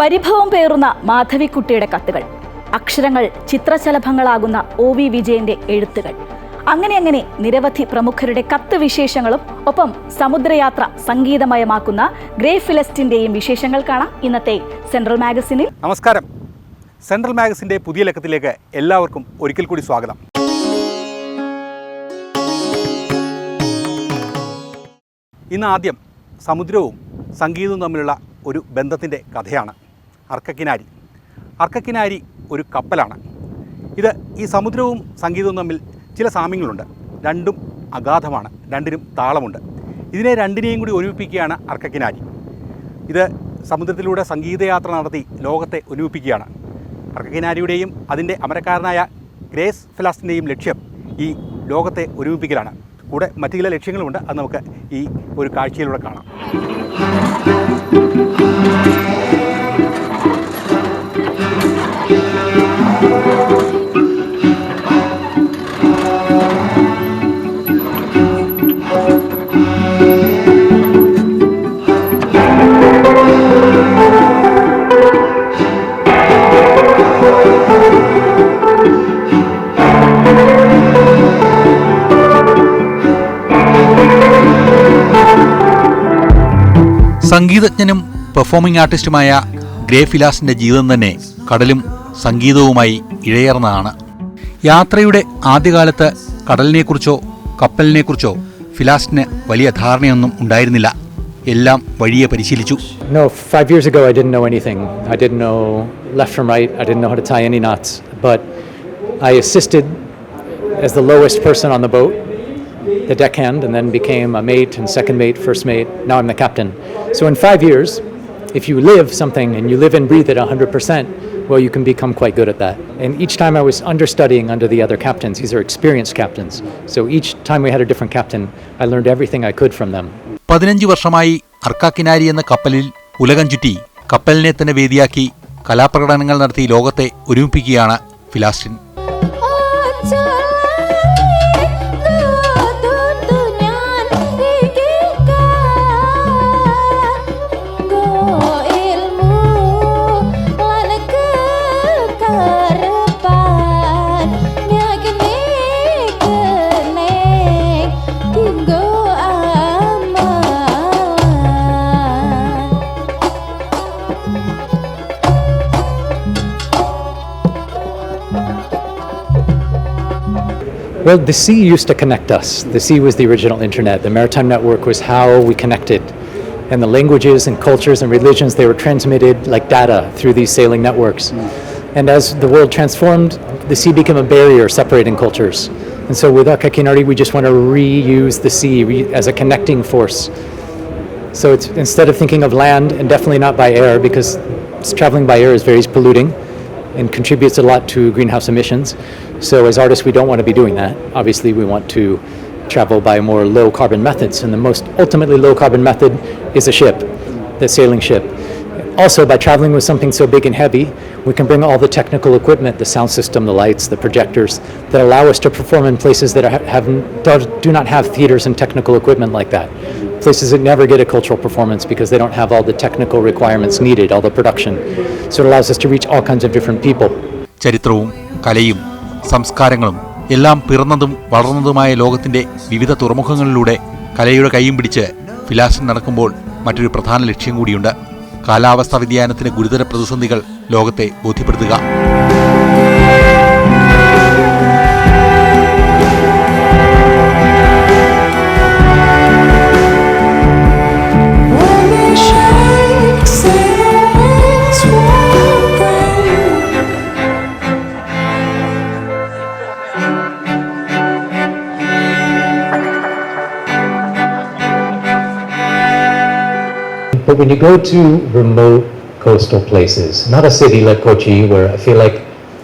പരിഭവം പേറുന്ന മാധവിക്കുട്ടിയുടെ കത്തുകൾ. അക്ഷരങ്ങൾ ചിത്രശലഭങ്ങളാകുന്ന ഒ വി വിജയന്റെ എഴുത്തുകൾ. അങ്ങനെ അങ്ങനെ നിരവധി പ്രമുഖരുടെ കത്ത് വിശേഷങ്ങളും ഒപ്പം സമുദ്രയാത്ര സംഗീതമയമാക്കുന്ന ഗ്രേ ഫിലസ്റ്റിന്റെയും വിശേഷങ്ങൾ കാണാം ഇന്നത്തെ സെൻട്രൽ മാഗസിനിൽ. നമസ്കാരം. സെൻട്രൽ മാഗസിന്റെ പുതിയ ലക്കത്തിലേക്ക് എല്ലാവർക്കും ഒരിക്കൽ കൂടി സ്വാഗതം. ഇന്ന് ആദ്യം സമുദ്രവും സംഗീതവും തമ്മിലുള്ള ഒരു ബന്ധത്തിന്റെ കഥയാണ്. അർക്കക്കിനാരി. അർക്കക്കിനാരി ഒരു കപ്പലാണ്. ഇത് ഈ സമുദ്രവും സംഗീതവും തമ്മിൽ ചില സാമ്യങ്ങളുണ്ട്. രണ്ടും അഗാധമാണ്. രണ്ടിനും താളമുണ്ട്. ഇതിനെ രണ്ടിനെയും കൂടി ഒരുമിപ്പിക്കുകയാണ് അർക്കക്കിനാരി. ഇത് സമുദ്രത്തിലൂടെ സംഗീതയാത്ര നടത്തി ലോകത്തെ ഒരുമിപ്പിക്കുകയാണ്. അർക്കക്കിനാരിയുടെയും അതിന്റെ അമരക്കാരനായ ഗ്രേസ് ഫിലാസ്റ്റിന്റെയും ലക്ഷ്യം ഈ ലോകത്തെ ഒരുമിപ്പിക്കലാണ്. കൂടെ മറ്റു ചില ലക്ഷ്യങ്ങളുമുണ്ട് അത് നമുക്ക് ഈ ഒരു കാഴ്ചയിലൂടെ കാണാം. സംഗീതജ്ഞനും പെർഫോമിംഗ് ആർട്ടിസ്റ്റുമായ ഗ്രേ ഫിലാസിന്റെ ജീവിതം തന്നെ കടലും സംഗീതവുമായി ഇഴയേർന്നതാണ്. യാത്രയുടെ ആദ്യകാലത്ത് കടലിനെക്കുറിച്ചോ കപ്പലിനെക്കുറിച്ചോ ഫിലാസിന് വലിയ ധാരണയൊന്നും ഉണ്ടായിരുന്നില്ല. എല്ലാം വഴിയെ പരിശീലിച്ചു. As the lowest person on the boat, the deckhand, and then became a mate and second mate, first mate. Now I'm the captain. So in five years, if you live something and you live and breathe it 100%, well, you can become quite good at that. And each time I was understudying under the other captains, these are experienced captains. So each time we had a different captain, I learned everything I could from them. പതിനഞ്ച് വർഷമായി എന്ന കപ്പലിൽ കപ്പലിനെ തന്നെ വേദിയാക്കി കലാപ്രകടനങ്ങൾ നടത്തി ലോകത്തെ ഒരുമിപ്പിക്കുകയാണ് ഫിലാസ്റ്റിൻ Well, the sea used to connect us. The sea was the original internet. The maritime network was how we connected. And the languages and cultures and religions, they were transmitted like data through these sailing networks. Hmm. And as the world transformed, the sea became a barrier separating cultures. And so with Akakinari, we just want to reuse the sea re- as a connecting force. So it's instead of thinking of land, and definitely not by air, because traveling by air is very polluting and contributes a lot to greenhouse emissions. So as artists, we don't want to be doing that. Obviously, we want to travel by more low carbon methods, and the most ultimately low carbon method is a ship, the sailing ship. Also, by traveling with something so big and heavy, we can bring all the technical equipment, the sound system, the lights, the projectors, that allow us to perform in places that have, do- not have theaters and technical equipment like that. Places that never get a cultural performance because they don't have all the technical requirements needed, all the production. So it allows us to reach all kinds of different people. ചരിത്രവും കലയും സംസ്കാരങ്ങളും എല്ലാം പിറന്നതും വളർന്നതുമായ ലോകത്തിന്റെ വിവിധ തുറമുഖങ്ങളിലൂടെ കലയുടെ കൈയും പിടിച്ച് ഫിലാസിൻ നടക്കുമ്പോൾ മറ്റൊരു പ്രധാന ലക്ഷ്യം കൂടിയുണ്ട് കാലാവസ്ഥാ വ്യതിയാനത്തിന് ഗുരുതര പ്രതിസന്ധികൾ ലോകത്തെ ബോധ്യപ്പെടുത്തുക. When you go to remote coastal places, not a city like Kochi, where I feel like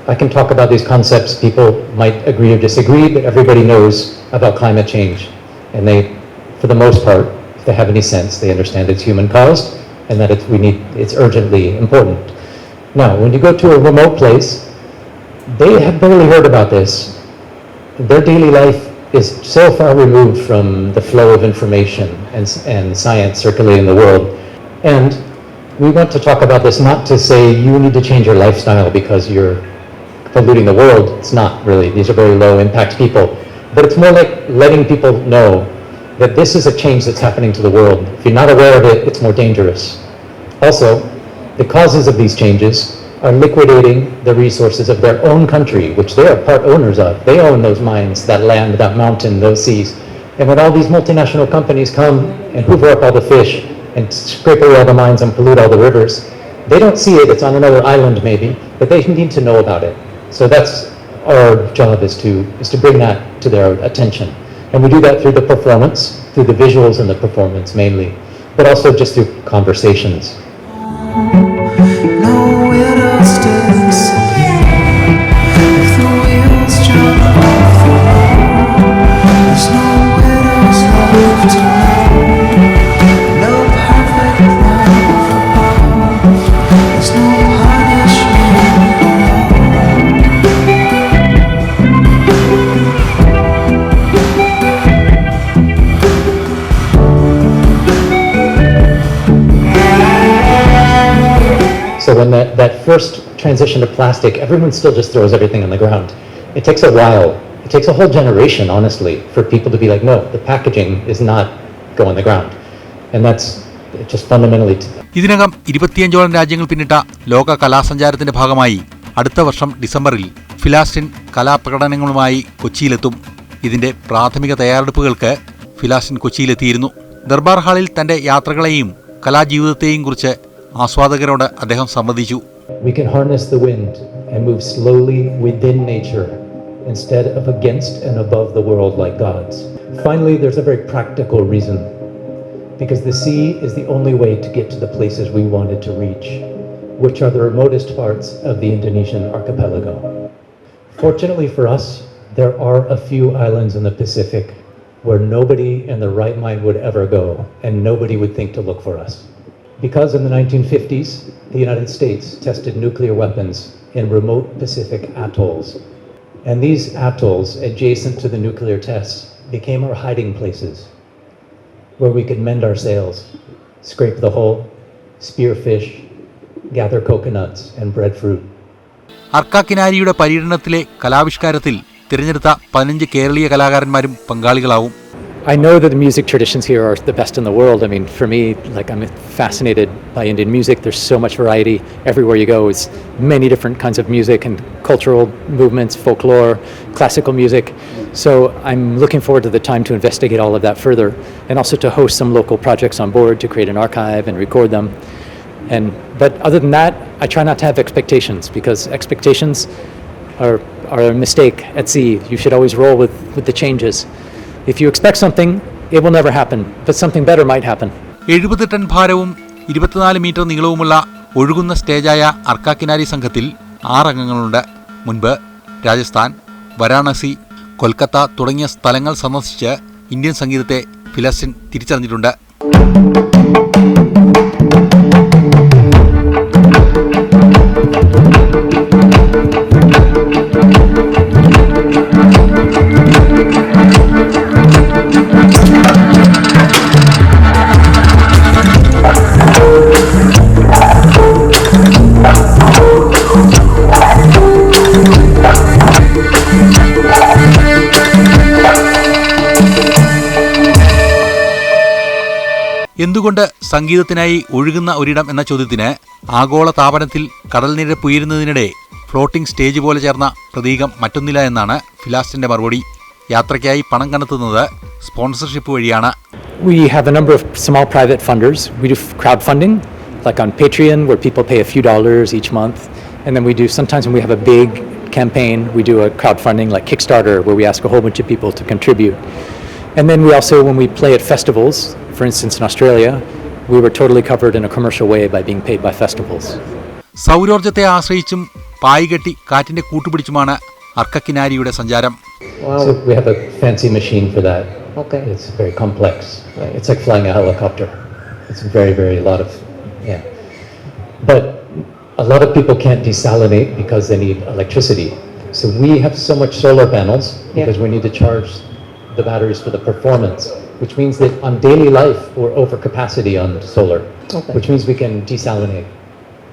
I can talk about these concepts, people might agree or disagree, but everybody knows about climate change. And they, for the most part, if they have any sense, they understand it's human caused and that it's, we need, it's urgently important. Now, when you go to a remote place, they have barely heard about this. Their daily life is so far removed from the flow of information and, and science circulating in the world. And we want to talk about this not to say you need to change your lifestyle because you're polluting the world. It's not really. These are very low impact people. But it's more like letting people know that this is a change that's happening to the world. If you're not aware of it, it's more dangerous. Also, the causes of these changes are liquidating the resources of their own country, which they are part owners of. They own those mines, that land, that mountain, those seas. And when all these multinational companies come and hoover up all the fish and scrape away all the mines and pollute all the rivers, they don't see it, it's on another island maybe, but they need to know about it. So that's our job is to, is to bring that to their attention. And we do that through the performance, through the visuals and the performance mainly, but also just through conversations. First transition to plastic, everyone still just throws everything on the ground. It takes a while. It takes a whole generation, honestly, for people to be like, no, the packaging is not going on the ground. And that's just fundamentally ഇതിനകം ഇരുപത്തിയഞ്ചോളം രാജ്യങ്ങൾ പിന്നിട്ട ലോക കലാസഞ്ചാരത്തിന്റെ ഭാഗമായി അടുത്ത വർഷം ഡിസംബറിൽ ഫിലാസ്റ്റിൻ കലാപ്രകടനങ്ങളുമായി കൊച്ചിയിലെത്തും ഇതിന്റെ പ്രാഥമിക തയ്യാറെടുപ്പുകൾക്ക് ഫിലാസ്റ്റിൻ കൊച്ചിയിലെത്തിയിരുന്നു ദർബാർ ഹാളിൽ തന്റെ യാത്രകളെയും കലാജീവിതത്തെയും കുറിച്ച് ആസ്വാദകരോട് അദ്ദേഹം സംവദിച്ചു we can harness the wind and move slowly within nature instead of against and above the world like gods. Finally, there's a very practical reason. Because the sea is the only way to get to the places we wanted to reach, which are the remotest parts of the Indonesian archipelago. Fortunately for us, there are a few islands in the Pacific where nobody in their right mind would ever go and nobody would think to look for us. Because in the 1950s, the United States tested nuclear weapons in remote Pacific atolls. And these atolls, adjacent to the nuclear tests, became our hiding places where we could mend our sails, scrape the hull, spear fish, gather coconuts, and breadfruit. അർക്കാക്കിനാരിയുടെ പര്യടനത്തിലെ കലാവിഷ്കാരത്തിൽ തിരഞ്ഞെടുത്ത പതിനഞ്ച് കേരളീയ കലാകാരന്മാരും പങ്കാളികളാവും I know that the music traditions here are the best in the world. I mean, for me, like I'm fascinated by Indian music. There's so much variety everywhere you go. It's many different kinds of music and cultural movements, folklore, classical music. So I'm looking forward to the time to investigate all of that further, and also to host some local projects on board to create an archive and record them. And but other than that, I try not to have expectations because expectations are are a mistake at sea. You should always roll with with the changes. If you expect something, it will never happen, but something better might happen. എഴുപത് ton ഭാരവും ഇരുപത്തിനാല് metre നീളവുമുള്ള ഒഴുകുന്ന സ്റ്റേജായ അർക്കാക്കിനാരി സംഘത്തിൽ ആറ് അംഗങ്ങളുണ്ട് മുൻപ് രാജസ്ഥാൻ വാരാണസി കൊൽക്കത്ത തുടങ്ങിയ സ്ഥലങ്ങൾ സന്ദർശിച്ച് ഇന്ത്യൻ സംഗീതത്തെ ഫിലസ്റ്റിൻ തിരിച്ചറിഞ്ഞിട്ടുണ്ട് എന്തുകൊണ്ട് സംഗീതത്തിനായി ഒഴുകുന്ന ഒരിടം എന്ന ചോദ്യത്തിന് ആഗോള താപനത്തിൽ കടൽ നിരപ്പ് ഉയരുന്നതിനിടെ ഫ്ലോട്ടിംഗ് സ്റ്റേജ് പോലെ ചേർന്ന പ്രതീകം മറ്റൊന്നില്ല എന്നാണ് ഫിലാസ്റ്റിന്റെ മറുപടി യാത്രയ്ക്കായി പണം കണ്ടെത്തുന്നത് സ്പോൺസർഷിപ്പ് വഴിയാണ് We have a number of small private funders. We do crowdfunding, like on Patreon, where people pay a few dollars each month. And then we do, sometimes when we have a big campaign, we do a crowdfunding like Kickstarter, where we ask a whole bunch of people to contribute. And then we also, when we play at festivals, for instance in Australia, we were totally covered in a commercial way by being paid by festivals. സൗരോർജ്ജത്തെ ആശ്രയിച്ചും പായികെട്ടി കാറ്റിന്റെ കൂട്ടുപിടിച്ചുമാണ് അർക്കക്കിനാരിയുടെ സഞ്ചാരം So we have a fancy machine for that. Okay. It's very complex. It's like flying a helicopter. It's very, very lot of, yeah. But a lot of people can't desalinate because they need electricity. So we have so much solar panels because we need to charge the batteries for the performance. which means that on daily life we're overcapacity on solar, which means we can desalinate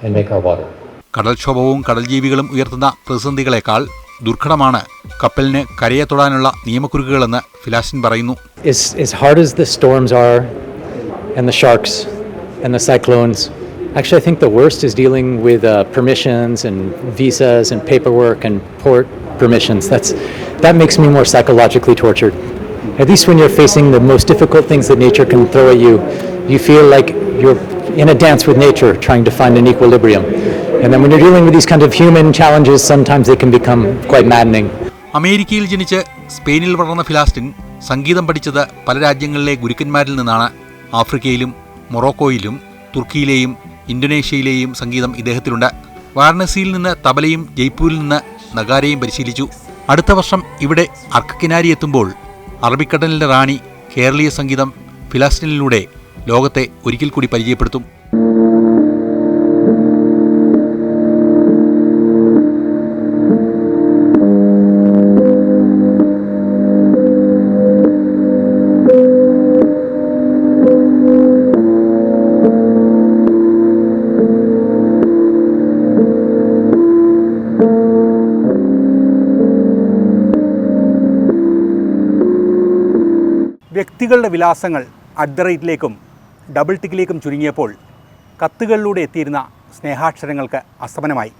and make our water. കടൽക്ഷോഭവും കടൽ ജീവികളും ഉയർത്തുന്ന പ്രതിസന്ധികളെക്കാൾ ദുർഘടമാണ് കപ്പലിന് കരയെ തൊടാനുള്ള നിയമക്കുരുക്കുകളെന്ന് ഫിലാസിൻ പറയുന്നു As, as hard as the storms are, and the sharks, and the cyclones, actually, I think the worst is dealing with uh, permissions and visas and paperwork and port permissions. That's, that makes me more psychologically tortured. At least when you're facing the most difficult things that nature can throw at you, you feel like you're in a dance with nature, trying to find an equilibrium. And then when you're dealing with these kind of human challenges, sometimes they can become quite maddening. അമേരിക്കയിൽ ജനിച്ച് സ്പെയിനിൽ വളർന്ന ഫിലാസ്റ്റിൻ സംഗീതം പഠിച്ചത് പല രാജ്യങ്ങളിലെ ഗുരുക്കന്മാരിൽ നിന്നാണ് ആഫ്രിക്കയിലും മൊറോക്കോയിലും തുർക്കിയിലെയും ഇന്തോനേഷ്യയിലെയും സംഗീതം ഇദ്ദേഹത്തിലുണ്ട് വാരണസിയിൽ നിന്ന് തബലയും ജയ്പൂരിൽ നിന്ന് നഗാരയും പരിശീലിച്ചു അടുത്ത വർഷം ഇവിടെ അർക്കക്കിനാരി എത്തുമ്പോൾ അറബിക്കടലിന്റെ റാണി കേരളീയ സംഗീതം ഫിലാസ്റ്റിനിലൂടെ ലോകത്തെ ഒരിക്കൽ കൂടി പരിചയപ്പെടുത്തും. വ്യക്തികളുടെ വിലാസങ്ങൾ അറ്റ് ദ റേറ്റിലേക്കും ഡബിൾ ടിക്കിലേക്കും ചുരുങ്ങിയപ്പോൾ കത്തുകളിലൂടെ എത്തിയിരുന്ന സ്നേഹാക്ഷരങ്ങൾക്ക് അസ്തമനമായി.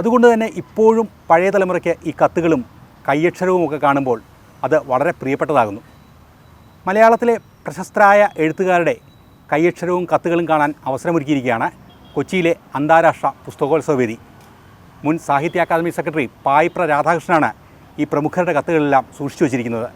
അതുകൊണ്ട് തന്നെ ഇപ്പോഴും പഴയ തലമുറയ്ക്ക് ഈ കത്തുകളും കയ്യക്ഷരവുമൊക്കെ കാണുമ്പോൾ അത് വളരെ പ്രിയപ്പെട്ടതാകുന്നു. മലയാളത്തിലെ പ്രശസ്തരായ എഴുത്തുകാരുടെ കയ്യക്ഷരവും കത്തുകളും കാണാൻ അവസരമൊരുക്കിയിരിക്കുകയാണ് കൊച്ചിയിലെ അന്താരാഷ്ട്ര പുസ്തകോത്സവ വേദി. മുൻ സാഹിത്യ അക്കാദമി സെക്രട്ടറി പായിപ്ര രാധാകൃഷ്ണനാണ് ഈ പ്രമുഖരുടെ കത്തുകളെല്ലാം സൂക്ഷിച്ചു വച്ചിരിക്കുന്നത്.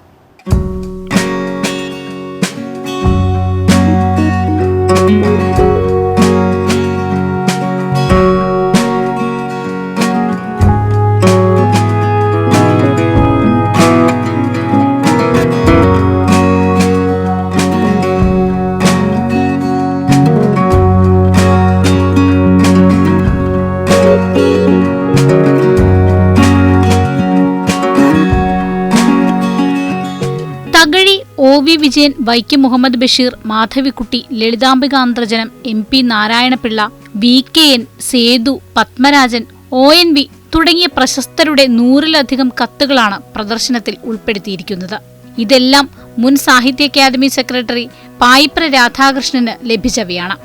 Vijayan Vaikom Muhammad Basheer Madhavikutty Lalithambika Antharjanam M P Narayana Pillai V K N Sethu Padmarajan O N V തുടങ്ങിയ പ്രശസ്തരുടെ നൂറിലധികം കത്തുകളാണ് പ്രദർശനത്തിൽ ഉൾപ്പെടുത്തിയിരിക്കുന്നത്. ഇതെല്ലാം മുൻ സാഹിത്യ അക്കാദമി സെക്രട്ടറി പായിപ്ര രാധാകൃഷ്ണന് ലഭിച്ചവയാണ്.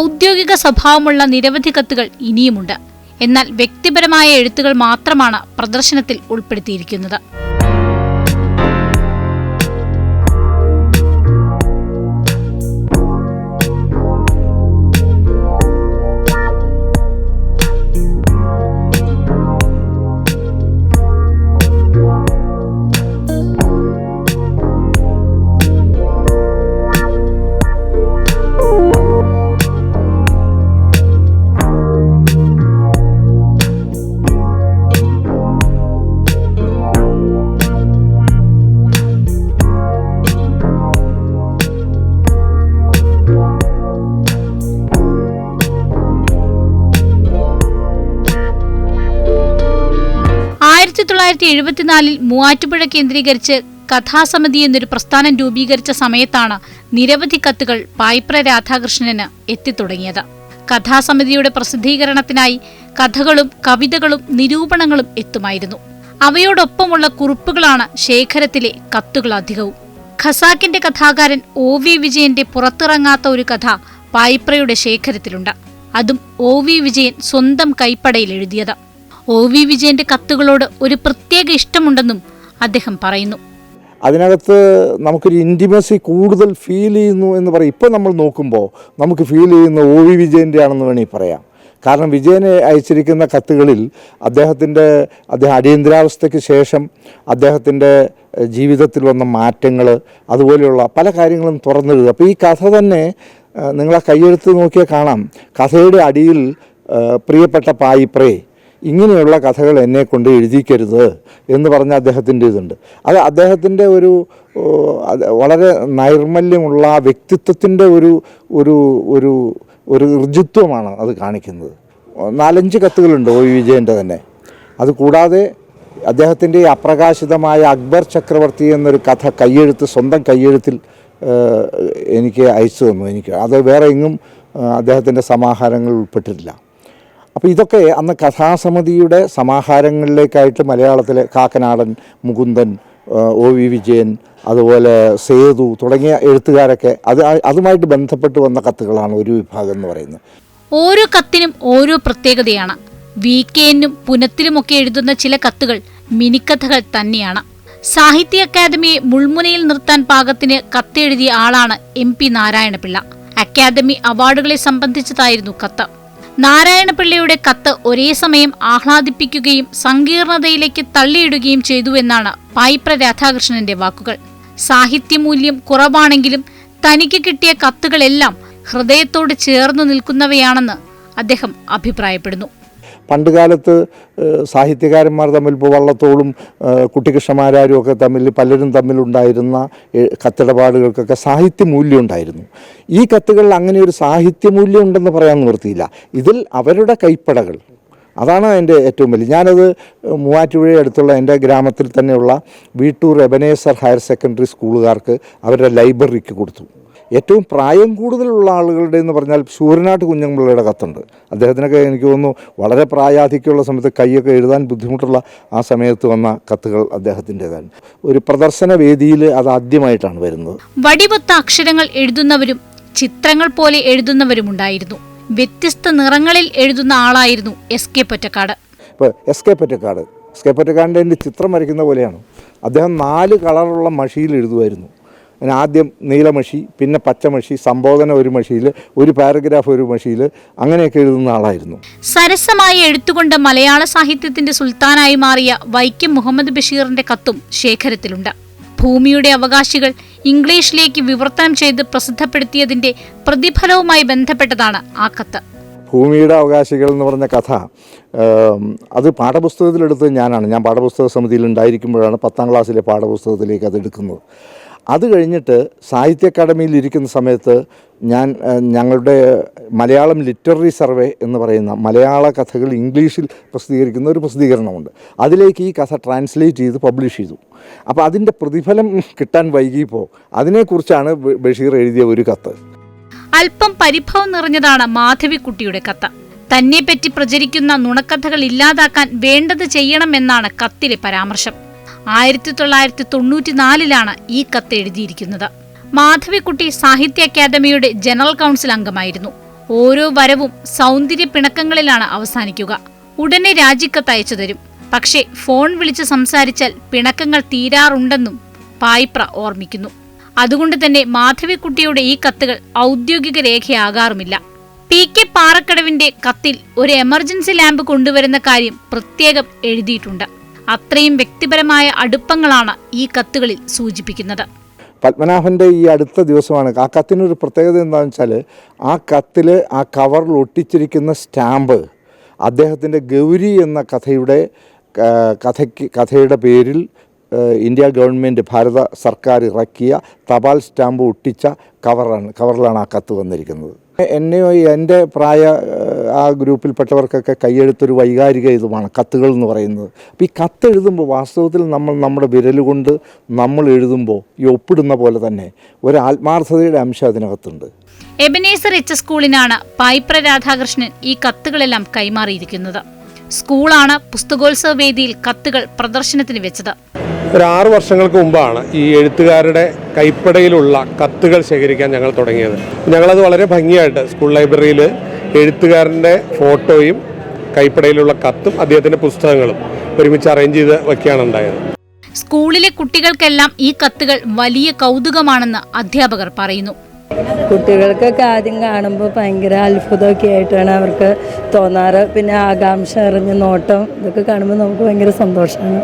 ഔദ്യോഗിക സ്വഭാവമുള്ള നിരവധി കത്തുകൾ ഇനിയുമുണ്ട്. എന്നാൽ വ്യക്തിപരമായ എഴുത്തുകൾ മാത്രമാണ് പ്രദർശനത്തിൽ ഉൾപ്പെടുത്തിയിരിക്കുന്നത്. തൊള്ളായിരത്തി എഴുപത്തിനാലിൽ മൂവാറ്റുപുഴ കേന്ദ്രീകരിച്ച് കഥാസമിതി എന്നൊരു പ്രസ്ഥാനം രൂപീകരിച്ച സമയത്താണ് നിരവധി കത്തുകൾ പായിപ്ര രാധാകൃഷ്ണന് എത്തിത്തുടങ്ങിയത്. കഥാസമിതിയുടെ പ്രസിദ്ധീകരണത്തിനായി കഥകളും കവിതകളും നിരൂപണങ്ങളും എത്തുമായിരുന്നു. അവയോടൊപ്പമുള്ള കുറിപ്പുകളാണ് ശേഖരത്തിലെ കത്തുകൾ അധികവും. ഖസാക്കിന്റെ കഥാകാരൻ ഒ വി വിജയന്റെ പുറത്തിറങ്ങാത്ത ഒരു കഥ പായിപ്രയുടെ ശേഖരത്തിലുണ്ട്. അതും ഒ വി വിജയൻ സ്വന്തം കൈപ്പടയിൽ എഴുതിയത്. ഒ വി വിജയന്റെ കത്തുകളോട് ഒരു പ്രത്യേക ഇഷ്ടമുണ്ടെന്നും അദ്ദേഹം പറയുന്നു. അതിനകത്ത് നമുക്കൊരു ഇന്റിമസി കൂടുതൽ ഫീൽ ചെയ്യുന്നു എന്ന് പറയും. ഇപ്പം നമ്മൾ നോക്കുമ്പോൾ നമുക്ക് ഫീൽ ചെയ്യുന്ന ഒ വി വിജയന്റെ ആണെന്ന് വേണമെങ്കിൽ പറയാം. കാരണം വിജയനെ അയച്ചിരിക്കുന്ന കത്തുകളിൽ അദ്ദേഹത്തിന്റെ അദ്ദേഹം അടിയന്തരാവസ്ഥയ്ക്ക് ശേഷം അദ്ദേഹത്തിന്റെ ജീവിതത്തിൽ വന്ന മാറ്റങ്ങൾ അതുപോലെയുള്ള പല കാര്യങ്ങളും തുറന്നു തുറന്നെഴുതുക അപ്പോൾ ഈ കഥ തന്നെ നിങ്ങളെ കയ്യെടുത്ത് നോക്കിയാൽ കാണാം. കഥയുടെ അടിയിൽ പ്രിയപ്പെട്ട പായിപ്രേ ഇങ്ങനെയുള്ള കഥകൾ എന്നെ കൊണ്ട് എഴുതിക്കരുത് എന്ന് പറഞ്ഞ അദ്ദേഹത്തിന്റെ ഇതുണ്ട്. അത് അദ്ദേഹത്തിന്റെ ഒരു വളരെ നൈർമല്യമുള്ള വ്യക്തിത്വത്തിന്റെ ഒരു ഒരു ഒരു ഒരു ഋജുത്വമാണ് അത് കാണിക്കുന്നത്. നാലഞ്ച് കത്തുകളുണ്ട് ഒ വിജയന്റെ തന്നെ. അത് കൂടാതെ അദ്ദേഹത്തിന്റെ അപ്രകാശിതമായ അക്ബർ ചക്രവർത്തി എന്നൊരു കഥ കയ്യെഴുത്ത് സ്വന്തം കയ്യെഴുത്തിൽ എനിക്ക് അയച്ചു തന്നു. എനിക്ക് അത് വേറെ എങ്ങും അദ്ദേഹത്തിന്റെ സമാഹാരങ്ങൾ ഉൾപ്പെട്ടിട്ടില്ല. അപ്പോൾ ഇതൊക്കെ അന്ന് കഥാസമിതിയുടെ സമാഹാരങ്ങളിലേക്കായിട്ട് മലയാളത്തിലെ കാക്കനാടൻ മുകുന്ദൻ ഒ വി വിജയൻ അതുപോലെ സേതു തുടങ്ങിയ എഴുത്തുകാരൊക്കെ അത് അതുമായിട്ട് ബന്ധപ്പെട്ട് വന്ന കത്തുകളാണ് ഒരു വിഭാഗം എന്ന് പറയുന്നത്. ഓരോ കത്തിനും ഓരോ പ്രത്യേകതയാണ്. വീക്കെൻഡിനും പുനത്തിലുമൊക്കെ എഴുതുന്ന ചില കത്തുകൾ മിനിക്കഥകൾ തന്നെയാണ്. സാഹിത്യ അക്കാദമിയെ മുൾമുനയിൽ നിർത്താൻ പാകത്തിന് കത്തെഴുതിയ ആളാണ് എം പി നാരായണപിള്ള. അക്കാദമി അവാർഡുകളെ സംബന്ധിച്ചതായിരുന്നു കത്ത്. നാരായണപിള്ളയുടെ കത്ത് ഒരേ സമയം ആഹ്ലാദിപ്പിക്കുകയും സങ്കീർണതയിലേക്ക് തള്ളിയിടുകയും ചെയ്തുവെന്നാണ് പായിപ്ര രാധാകൃഷ്ണന്റെ വാക്കുകൾ. സാഹിത്യമൂല്യം കുറവാണെങ്കിലും തനിക്ക് കിട്ടിയ കത്തുകളെല്ലാം ഹൃദയത്തോട് ചേർന്നു നിൽക്കുന്നവയാണെന്ന് അദ്ദേഹം അഭിപ്രായപ്പെടുന്നു. പണ്ട് കാലത്ത് സാഹിത്യകാരന്മാർ തമ്മിൽ ഇപ്പോൾ വള്ളത്തോളും കുട്ടികൃഷ്ണമാരാരും ഒക്കെ തമ്മിൽ പലരും തമ്മിലുണ്ടായിരുന്ന കത്തിടപാടുകൾക്കൊക്കെ സാഹിത്യമൂല്യം ഉണ്ടായിരുന്നു. ഈ കത്തുകളിൽ അങ്ങനെ ഒരു സാഹിത്യമൂല്യം ഉണ്ടെന്ന് പറയാൻ നിവൃത്തിയില്ല. ഇതിൽ അവരുടെ കൈപ്പടകൾ അതാണ് എന്റെ ഏറ്റവും വലിയ ഞാനത് മൂവാറ്റുപുഴ അടുത്തുള്ള എന്റെ ഗ്രാമത്തിൽ തന്നെയുള്ള വീട്ടൂർ എബനേസർ ഹയർ സെക്കൻഡറി സ്കൂളുകാർക്ക് അവരുടെ ലൈബ്രറിക്ക് കൊടുത്തു. ഏറ്റവും പ്രായം കൂടുതലുള്ള ആളുകളുടെ എന്ന് പറഞ്ഞാൽ ശൂരനാട്ട് കുഞ്ഞമ്പിള്ളയുടെ കത്തുണ്ട്. അദ്ദേഹത്തിനൊക്കെ എനിക്ക് തോന്നുന്നു വളരെ പ്രായാധിക്യമുള്ള സമയത്ത് കൈയൊക്കെ എഴുതാൻ ബുദ്ധിമുട്ടുള്ള ആ സമയത്ത് വന്ന കത്തുകൾ അദ്ദേഹത്തിന്റെതാണ്. ഒരു പ്രദർശന വേദിയിൽ അത് ആദ്യമായിട്ടാണ് വരുന്നത്. വടിവൊത്ത അക്ഷരങ്ങൾ എഴുതുന്നവരും ചിത്രങ്ങൾ പോലെ എഴുതുന്നവരുമുണ്ടായിരുന്നു വ്യത്യസ്ത നിറങ്ങളിൽ എഴുതുന്ന ആളായിരുന്നു എസ് കെ പൊറ്റക്കാട്. ഇപ്പോൾ S K Pottekkatt. S K പൊറ്റക്കാടിന്റെ ചിത്രം വരയ്ക്കുന്ന പോലെയാണ്. അദ്ദേഹം നാല് കളറുള്ള മഷിയിൽ എഴുതുമായിരുന്നു. ആദ്യം നീലമഷി പിന്നെ പച്ചമഷി സംബോധന ഒരു മഷിയിൽ ഒരു പാരഗ്രാഫ് ഒരു മഷിയിൽ അങ്ങനെയൊക്കെ എഴുതുന്ന ആളായിരുന്നു. സരസമായി എഴുത്തുകൊണ്ട് മലയാള സാഹിത്യത്തിന്റെ സുൽത്താനായി മാറിയ വൈക്കം മുഹമ്മദ് ബഷീറിന്റെ കത്തും ശേഖരത്തിലുണ്ട്. ഭൂമിയുടെ അവകാശികൾ ഇംഗ്ലീഷിലേക്ക് വിവർത്തനം ചെയ്ത് പ്രസിദ്ധപ്പെടുത്തിയതിന്റെ പ്രതിഫലവുമായി ബന്ധപ്പെട്ടതാണ് ആ കത്ത്. ഭൂമിയുടെ അവകാശികൾ എന്ന് പറഞ്ഞ കഥ അത് പാഠപുസ്തകത്തിലെടുത്തത് ഞാനാണ്. ഞാൻ പാഠപുസ്തക സമിതിയിൽ ഉണ്ടായിരിക്കുമ്പോഴാണ് പത്താം ക്ലാസ്സിലെ പാഠപുസ്തകത്തിലേക്ക് അത് എടുക്കുന്നത്. അത് കഴിഞ്ഞിട്ട് സാഹിത്യ അക്കാദമിയിൽ ഇരിക്കുന്ന സമയത്ത് ഞാൻ ഞങ്ങളുടെ മലയാളം ലിറ്റററി സർവേ എന്ന് പറയുന്ന മലയാള കഥകൾ ഇംഗ്ലീഷിൽ പ്രസിദ്ധീകരിക്കുന്ന ഒരു പ്രസിദ്ധീകരണമുണ്ട്. അതിലേക്ക് ഈ കഥ ട്രാൻസ്ലേറ്റ് ചെയ്ത് പബ്ലിഷ് ചെയ്തു. അപ്പോൾ അതിന്റെ പ്രതിഫലം കിട്ടാൻ വൈകിയപ്പോൾ അതിനെക്കുറിച്ചാണ് ബഷീർ എഴുതിയ ഒരു കത്ത്. അല്പം പരിഭവം നിറഞ്ഞതാണ് മാധവിക്കുട്ടിയുടെ കത്ത് തന്നെപ്പറ്റി പ്രചരിക്കുന്ന നുണക്കഥകൾ ഇല്ലാതാക്കാൻ വേണ്ടത് ചെയ്യണമെന്നാണ് കത്തിലെ പരാമർശം. ആയിരത്തി തൊള്ളായിരത്തി തൊണ്ണൂറ്റി നാലിലാണ് ഈ കത്ത് എഴുതിയിരിക്കുന്നത്. മാധവിക്കുട്ടി സാഹിത്യ അക്കാദമിയുടെ ജനറൽ കൗൺസിൽ അംഗമായിരുന്നു. ഓരോ വരവും സൗന്ദര്യ പിണക്കങ്ങളിലാണ് അവസാനിക്കുക. ഉടനെ രാജിക്കത്ത് അയച്ചു തരും. പക്ഷേ ഫോൺ വിളിച്ച് സംസാരിച്ചാൽ പിണക്കങ്ങൾ തീരാറുണ്ടെന്നും പായിപ്ര ഓർമ്മിക്കുന്നു. അതുകൊണ്ട് തന്നെ മാധവിക്കുട്ടിയുടെ ഈ കത്തുകൾ ഔദ്യോഗിക രേഖയാകാറുമില്ല. പി കെ പാറക്കടവിന്റെ കത്തിൽ ഒരു എമർജൻസി ലാമ്പ് കൊണ്ടുവരുന്ന കാര്യം പ്രത്യേകം എഴുതിയിട്ടുണ്ട്. അത്രയും വ്യക്തിപരമായ അടുപ്പങ്ങളാണ് ഈ കത്തുകളിൽ സൂചിപ്പിക്കുന്നത്. പത്മനാഭന്റെ ഈ അടുത്ത ദിവസമാണ്. ആ കത്തിനൊരു പ്രത്യേകത എന്താണെന്ന് വെച്ചാൽ ആ കത്തിൽ ആ കവറിൽ ഒട്ടിച്ചിരിക്കുന്ന സ്റ്റാമ്പ് അദ്ദേഹത്തിന്റെ ഗൗരി എന്ന കഥയുടെ കഥയ്ക്ക് കഥയുടെ പേരിൽ ഇന്ത്യ ഗവൺമെന്റ് ഭാരത സർക്കാർ ഇറക്കിയ തപാൽ സ്റ്റാമ്പ് ഒട്ടിച്ച കവറാണ് കവറിലാണ് ആ കത്ത് വന്നിരിക്കുന്നത്. എന്നെയോ എന്റെ പ്രായ ആ, ഗ്രൂപ്പിൽപ്പെട്ടവർക്കൊക്കെ കൈയെഴുത്തൊരു വൈകാരിക ഇതുമാണ് കത്തുകൾ എന്ന് പറയുന്നത്. അപ്പോൾ ഈ കത്ത് എഴുതുമ്പോൾ വാസ്തവത്തിൽ നമ്മൾ നമ്മുടെ വിരലുകൊണ്ട് നമ്മൾ എഴുതുമ്പോൾ ഈ ഒപ്പിടുന്ന പോലെ തന്നെ ഒരു ആത്മാർത്ഥതയുടെ അംശം അതിനകത്തുണ്ട്. എബനേസർ എച്ച് സ്കൂളിനാണ് പൈപ്ര രാധാകൃഷ്ണൻ ഈ കത്തുകളെല്ലാം കൈമാറിയിരിക്കുന്നത്. സ്കൂളാണ് പുസ്തകോത്സവ വേദിയിൽ കത്തുകൾ പ്രദർശനത്തിന് വെച്ചത്. ഒരു ആറ് വർഷങ്ങൾക്ക് മുമ്പാണ് ഈ എഴുത്തുകാരുടെ കൈപ്പടയിലുള്ള കത്തുകൾ ശേഖരിക്കാൻ ഞങ്ങൾ തുടങ്ങിയത്. ഞങ്ങളത് വളരെ ഭംഗിയായിട്ട് സ്കൂൾ ലൈബ്രറിയിൽ എഴുത്തുകാരന്റെ ഫോട്ടോയും കൈപ്പടയിലുള്ള കത്തും അദ്ദേഹത്തിന്റെ പുസ്തകങ്ങളും ഒരുമിച്ച് അറേഞ്ച് ചെയ്ത് വയ്ക്കുകയാണ് ഉണ്ടായത്. സ്കൂളിലെ കുട്ടികൾക്കെല്ലാം ഈ കത്തുകൾ വലിയ കൗതുകമാണെന്ന് അധ്യാപകർ പറയുന്നു. കുട്ടികൾക്കൊക്കെ ആദ്യം കാണുമ്പോൾ ഭയങ്കര അത്ഭുതമൊക്കെ ആയിട്ടാണ് അവർക്ക് തോന്നാറ്. പിന്നെ ആകാംക്ഷ എറിഞ്ഞ നോട്ടം ഇതൊക്കെ കാണുമ്പോൾ നമുക്ക് ഭയങ്കര സന്തോഷമാണ്.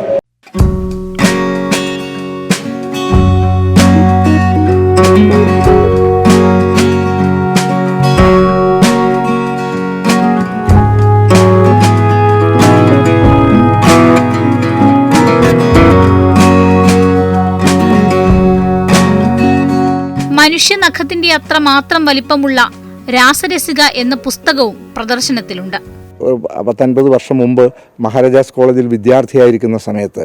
മനുഷ്യനഖത്തിന്റെ അത്ര മാത്രം വലിപ്പമുള്ള രാസരസിക എന്ന പുസ്തകവും പ്രദർശനത്തിലുണ്ട്. ഒരു പത്തൊൻപത് വർഷം മുമ്പ് മഹാരാജാസ് കോളേജിൽ വിദ്യാർത്ഥിയായിരിക്കുന്ന സമയത്ത്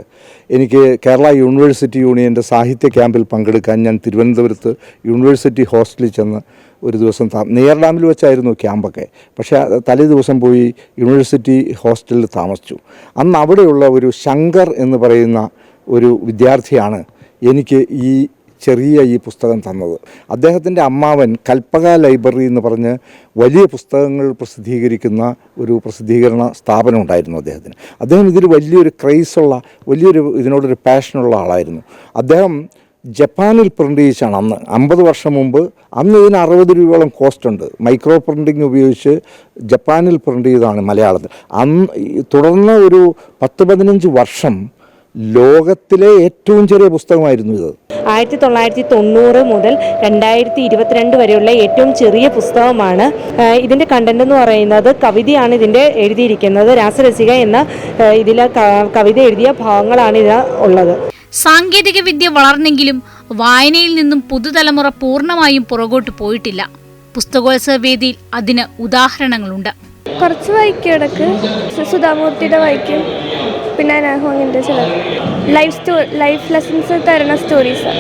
എനിക്ക് കേരള യൂണിവേഴ്സിറ്റി യൂണിയന്റെ സാഹിത്യ ക്യാമ്പിൽ പങ്കെടുക്കാൻ ഞാൻ തിരുവനന്തപുരത്ത് യൂണിവേഴ്സിറ്റി ഹോസ്റ്റലിൽ ചെന്ന് ഒരു ദിവസം നെയ്യാർ ഡാമിൽ വെച്ചായിരുന്നു ക്യാമ്പൊക്കെ. പക്ഷേ തലേ ദിവസം പോയി യൂണിവേഴ്സിറ്റി ഹോസ്റ്റലിൽ താമസിച്ചു. അന്ന് അവിടെയുള്ള ഒരു ശങ്കർ എന്ന് പറയുന്ന ഒരു വിദ്യാർത്ഥിയാണ് എനിക്ക് ഈ ചെറിയ ഈ പുസ്തകം തന്നത്. അദ്ദേഹത്തിന്റെ അമ്മാവൻ കൽപ്പക ലൈബ്രറി എന്ന് പറഞ്ഞ് വലിയ പുസ്തകങ്ങൾ പ്രസിദ്ധീകരിക്കുന്ന ഒരു പ്രസിദ്ധീകരണ സ്ഥാപനം ഉണ്ടായിരുന്നു അദ്ദേഹത്തിന്. അദ്ദേഹം ഇതിൽ വലിയൊരു ക്രൈസുള്ള വലിയൊരു ഇതിനോടൊരു പാഷനുള്ള ആളായിരുന്നു. അദ്ദേഹം ജപ്പാനിൽ പ്രിന്റ് ചെയ്യിച്ചാണ് അന്ന്. അമ്പത് വർഷം മുമ്പ് അന്ന് ഇതിന് അറുപത് രൂപയോളം കോസ്റ്റ് ഉണ്ട്. മൈക്രോ പ്രിന്റിങ് ഉപയോഗിച്ച് ജപ്പാനിൽ പ്രിന്റ് ചെയ്തതാണ് മലയാളത്തിൽ. അന്ന് തുടർന്ന് ഒരു പത്ത് പതിനഞ്ച് വർഷം ലോകത്തിലെ ഏറ്റവും ചെറിയ പുസ്തകമായിരുന്നു ഇത്. ആയിരത്തി തൊള്ളായിരത്തി തൊണ്ണൂറ് മുതൽ രണ്ടായിരത്തി ഇരുപത്തിരണ്ട് വരെയുള്ള ഏറ്റവും ചെറിയ പുസ്തകമാണ്. ഇതിന്റെ ഇതിന്റെ കണ്ടന്റ് എന്ന് പറയുന്നത് കവിതയാണ് ഇതിന്റെ എഴുതിയിരിക്കുന്നത്. രാസരസിക എന്ന ഇതിലെ കവിത എഴുതിയ ഭാഗങ്ങളാണ് ഇത് ഉള്ളത്. സാങ്കേതിക വിദ്യ വളർന്നെങ്കിലും വായനയിൽ നിന്നും പുതുതലമുറ പൂർണമായും പുറകോട്ട് പോയിട്ടില്ല. പുസ്തകോത്സവ വേദിയിൽ അതിന് ഉദാഹരണങ്ങളുണ്ട്. കുറച്ച് വായിക്കും ഇടയ്ക്ക് സുധാമൂർത്തിയുടെ വായിക്കും. പിന്നെ അങ്ങനത്തെ ചില ലൈഫ് സ്റ്റോ ലൈഫ് ലെസൺസ് തരുന്ന സ്റ്റോറീസ്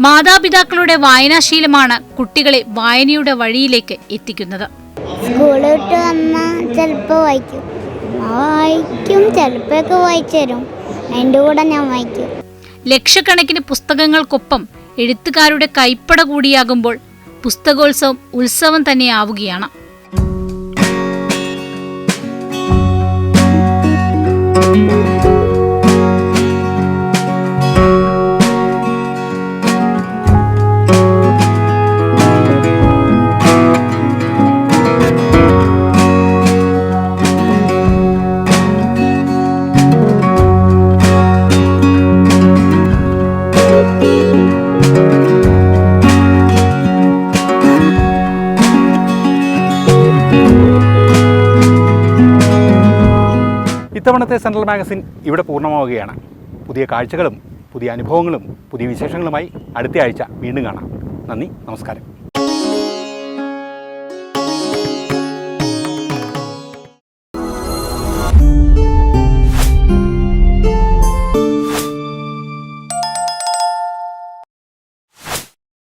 മാതാപിതാക്കളുടെ വായനാശീലമാണ് കുട്ടികളെ വായനയുടെ വഴിയിലേക്ക് എത്തിക്കുന്നത്. സ്കൂളിൽ വിട്ട് വന്നാൽ ചിലപ്പോൾ വായിക്കും. വായിക്കും ചിലപ്പോഴൊക്കെ വായിച്ചു തരും. എന്റെ കൂടെ ഞാൻ വായിക്കും. ലക്ഷക്കണക്കിന് പുസ്തകങ്ങൾക്കൊപ്പം എഴുത്തുകാരുടെ കൈപ്പട കൂടിയാകുമ്പോൾ പുസ്തകോത്സവം ഉത്സവം തന്നെയാവുകയാണ് ഇത്തവണത്തെ സെൻട്രൽ മാഗസിൻ ഇവിടെ പൂർണമാവുകയാണ്. പുതിയ കാഴ്ചകളും പുതിയ അനുഭവങ്ങളും പുതിയ വിശേഷങ്ങളുമായി അടുത്ത ആഴ്ച വീണ്ടും കാണാം. നന്ദി നമസ്കാരം.